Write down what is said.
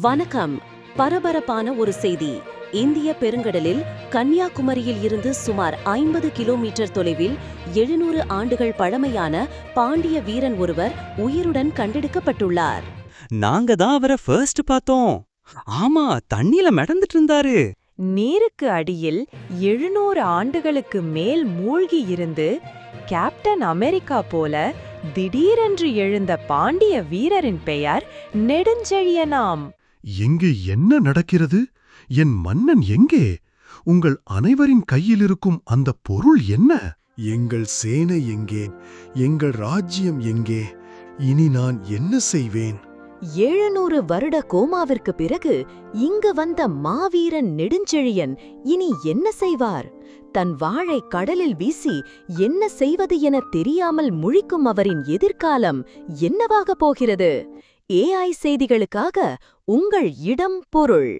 வணக்கம். பரபரப்பான ஒரு செய்தி. இந்திய பெருங்கடலில் கன்னியாகுமரியில் இருந்து சுமார் ஐம்பது கிலோமீட்டர் தொலைவில் எழுநூறு ஆண்டுகள் பழமையான பாண்டிய வீரன் ஒருவர் உயிருடன் கண்டெடுக்கப்பட்டுள்ளார். நாங்க தான் அவரை ஃபர்ஸ்ட் பார்த்தோம். ஆமா தண்ணியில மிதந்துட்டு இருந்தாரு. நீருக்கு அடியில் எழுநூறு ஆண்டுகளுக்கு மேல் மூழ்கி இருந்து கேப்டன் அமெரிக்கா போல திடீரென்று எழுந்த பாண்டிய வீரரின் பெயர் நெடுஞ்செழியனாம். எங்கே என்ன நடக்கிறது? என் மன்னன் எங்கே? உங்கள் அனைவரின் கையில் இருக்கும் அந்த பொருள் என்ன? எங்கள் சேனை எங்கே? எங்கள் ராஜ்யம் எங்கே? இனி நான் என்ன செய்வேன்? எழுநூறு வருட கோமாவிற்கு பிறகு இங்கு வந்த மாவீரன் நெடுஞ்செழியன் இனி என்ன செய்வார்? தன் வாளை கடலில் வீசி என்ன செய்வது என தெரியாமல் முழிக்கும் அவரின் எதிர்காலம் என்னவாகப் போகிறது? ஏஐ செய்திகளுக்காக உங்கள் இடம் பொருள்.